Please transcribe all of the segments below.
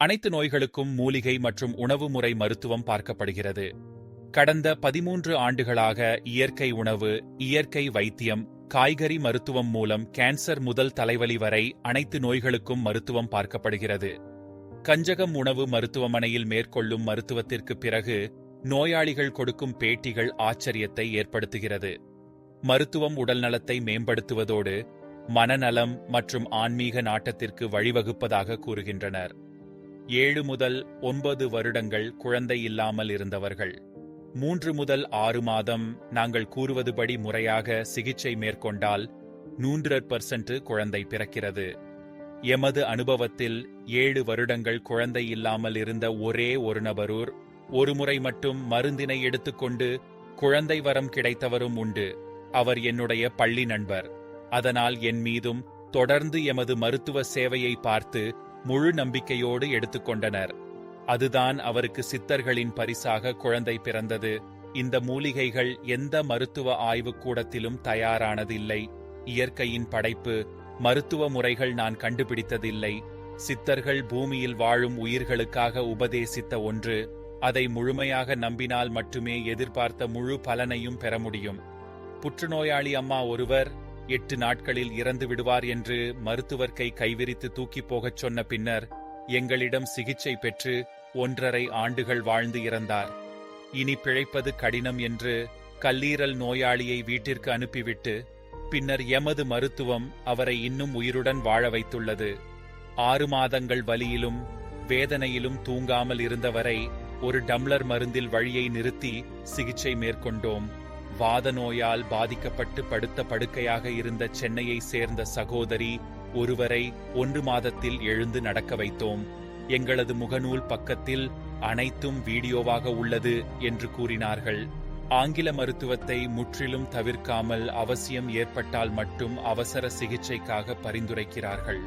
அனைத்து நோய்களுக்கும் மூலிகை மற்றும் உணவு முறை மருத்துவம் பார்க்கப்படுகிறது. கடந்த பதிமூன்று ஆண்டுகளாக இயற்கை உணவு இயற்கை வைத்தியம் காய்கறி மருத்துவம் மூலம் கேன்சர் முதல் தலைவலி வரை அனைத்து நோய்களுக்கும் மருத்துவம் பார்க்கப்படுகிறது. கஞ்சகம் உணவு மருத்துவமனையில் மேற்கொள்ளும் மருத்துவத்திற்கு பிறகு நோயாளிகள் கொடுக்கும் பேட்டிகள் ஆச்சரியத்தை ஏற்படுத்துகிறது. மருத்துவம் உடல்நலத்தை மேம்படுத்துவதோடு மனநலம் மற்றும் ஆன்மீக நாட்டத்திற்கு வழிவகுப்பதாக கூறுகின்றனர். ஏழு முதல் ஒன்பது வருடங்கள் குழந்தை இல்லாமல் இருந்தவர்கள். மூன்று முதல் ஆறு மாதம் நாங்கள் கூறுவதுபடி முறையாக சிகிச்சை மேற்கொண்டால் நூன்று பர்சன்ட் குழந்தை பிறக்கிறது. எமது அனுபவத்தில் ஏழு வருடங்கள் குழந்தை இல்லாமல் இருந்த ஒரே ஒரு நபரூர் ஒருமுறை மட்டும் மருந்தினை எடுத்துக்கொண்டு குழந்தை வரம் கிடைத்தவரும் உண்டு. அவர் என்னுடைய பள்ளி நண்பர். அதனால் என் மீதும் தொடர்ந்து எமது மருத்துவ சேவையை பார்த்து முழு நம்பிக்கையோடு எடுத்துக்கொண்டனர். அதுதான் அவருக்கு சித்தர்களின் பரிசாக குழந்தை பிறந்தது. இந்த மூலிகைகள் எந்த மருத்துவ ஆய்வுக் கூடத்திலும் தயாரானதில்லை. இயற்கையின் படைப்பு மருத்துவ முறைகள் நான் கண்டுபிடித்ததில்லை. சித்தர்கள் பூமியில் வாழும் உயிர்களுக்காக உபதேசித்த ஒன்று. அதை முழுமையாக நம்பினால் மட்டுமே எதிர்பார்த்த முழு பலனையும் பெற முடியும். புற்றுநோயாளி அம்மா ஒருவர் எட்டு நாட்களில் இறந்து விடுவார் என்று மருத்துவர் கை கைவிரித்து தூக்கிப் போகச் சொன்ன பின்னர் எங்களிடம் சிகிச்சை பெற்று ஒன்றரை ஆண்டுகள் வாழ்ந்து இறந்தார். இனி பிழைப்பது கடினம் என்று கல்லீரல் நோயாளியை வீட்டிற்கு அனுப்பிவிட்டு பின்னர் எமது மருத்துவம் அவரை இன்னும் உயிருடன் வாழ வைத்துள்ளது. ஆறு மாதங்கள் வலியிலும் வேதனையிலும் தூங்காமல் இருந்தவரை ஒரு டம்ளர் மருந்தில் வழியை நிறுத்தி சிகிச்சை மேற்கொண்டோம். வாத நோயால் பாதிக்கப்பட்டு படுத்த படுக்கையாக இருந்த சென்னையை சேர்ந்த சகோதரி ஒருவரை ஒன்று மாதத்தில் எழுந்து நடக்க வைத்தோம். எங்களது முகநூல் பக்கத்தில் அனைத்தும் வீடியோவாக உள்ளது என்று கூறினார்கள். ஆங்கில மருத்துவத்தை முற்றிலும் தவிர்க்காமல் அவசியம் ஏற்பட்டால் மட்டும் அவசர சிகிச்சைக்காக பரிந்துரைக்கிறார்கள்.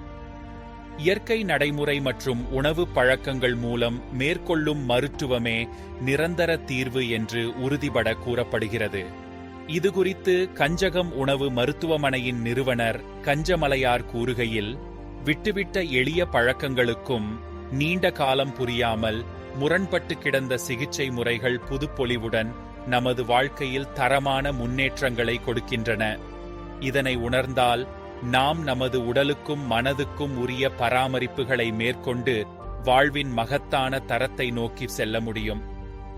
இயற்கை நடைமுறை மற்றும் உணவு பழக்கங்கள் மூலம் மேற்கொள்ளும் மருத்துவமே நிரந்தர தீர்வு என்று உறுதிபட கூறப்படுகிறது. இது குறித்து கஞ்சகம் உணவு மருத்துவமனையின் நிறுவனர் கஞ்சமலையார் கூறுகையில் விட்டுவிட்ட எளிய பழக்கங்களுக்கும் நீண்ட காலம் புரியாமல் முரண்பட்டு கிடந்த சிகிச்சை முறைகள் புதுப்பொலிவுடன் நமது வாழ்க்கையில் தரமான முன்னேற்றங்களை கொடுக்கின்றன. இதனை உணர்ந்தால் நாம் நமது உடலுக்கும் மனதுக்கும் உரிய பராமரிப்புகளை மேற்கொண்டு வாழ்வின் மகத்தான தரத்தை நோக்கி செல்ல முடியும்.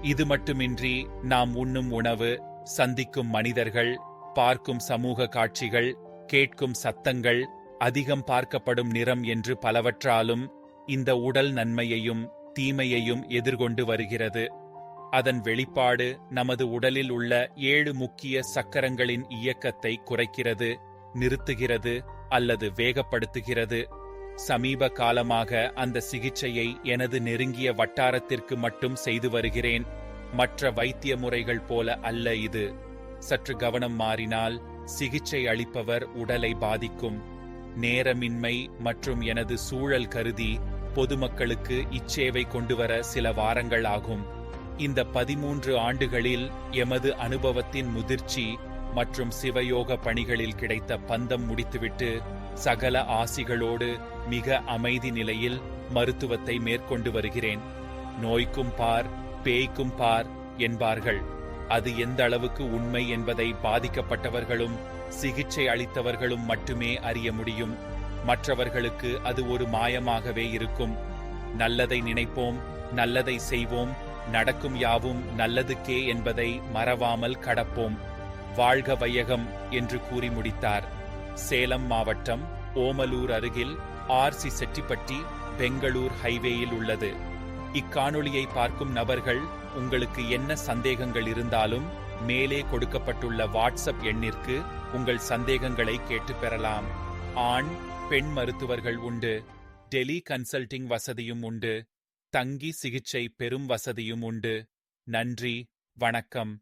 இது மட்டுமின்றி நாம் உண்ணும் உணவு சந்திக்கும் மனிதர்கள் பார்க்கும் சமூக காட்சிகள் கேட்கும் சத்தங்கள் அதிகம் பார்க்கப்படும் நிறம் என்று பலவற்றாலும் இந்த உடல் நன்மையையும் தீமையையும் எதிர்கொண்டு வருகிறது. அதன் வெளிப்பாடு நமது உடலில் உள்ள ஏழு முக்கிய சக்கரங்களின் இயக்கத்தை குறைக்கிறது. நிறுத்துகிறது அல்லது வேகப்படுத்துகிறது. சமீப காலமாக அந்த சிகிச்சையை எனது நெருங்கிய வட்டாரத்திற்கு மட்டும் செய்து வருகிறேன். மற்ற வைத்திய முறைகள் போல அல்ல இது. சற்று கவனம் மாறினால் சிகிச்சை அளிப்பவர் உடலை பாதிக்கும். நேரமின்மை மற்றும் எனது சூழல் கருதி பொதுமக்களுக்கு இச்சேவை கொண்டுவர சில வாரங்கள் ஆகும். இந்த பதிமூன்று ஆண்டுகளில் எமது அனுபவத்தின் முதிர்ச்சி மற்றும் சிவயோக பணிகளில் கிடைத்த பந்தம் முடித்துவிட்டு சகல ஆசிகளோடு மிக அமைதி நிலையில் மருத்துவத்தை மேற்கொண்டு வருகிறேன். நோய்க்கும் பார் பேய்க்கும் பார் என்பார்கள். அது எந்த அளவுக்கு உண்மை என்பதை பாதிக்கப்பட்டவர்களும் சிகிச்சை அளித்தவர்களும் மட்டுமே அறிய முடியும். மற்றவர்களுக்கு அது ஒரு மாயமாகவே இருக்கும். நல்லதை நினைப்போம் நல்லதை செய்வோம் நடக்கும் யாவும் நல்லதுக்கே என்பதை மறவாமல் கடப்போம். வாழ்க வையகம் என்று கூறி முடித்தார். சேலம் மாவட்டம் ஓமலூர் அருகில் ஆர் சி செட்டிப்பட்டி பெங்களூர் ஹைவேயில் உள்ளது. இக்காணொளியை பார்க்கும் நபர்கள் உங்களுக்கு என்ன சந்தேகங்கள் இருந்தாலும் மேலே கொடுக்கப்பட்டுள்ள வாட்ஸ்அப் எண்ணிற்கு உங்கள் சந்தேகங்களை கேட்டு பெறலாம். ஆண் பெண் மருத்துவர்கள் உண்டு. டெலி கன்சல்டிங் வசதியும் உண்டு. தங்கி சிகிச்சை பெறும் வசதியும் உண்டு. நன்றி வணக்கம்.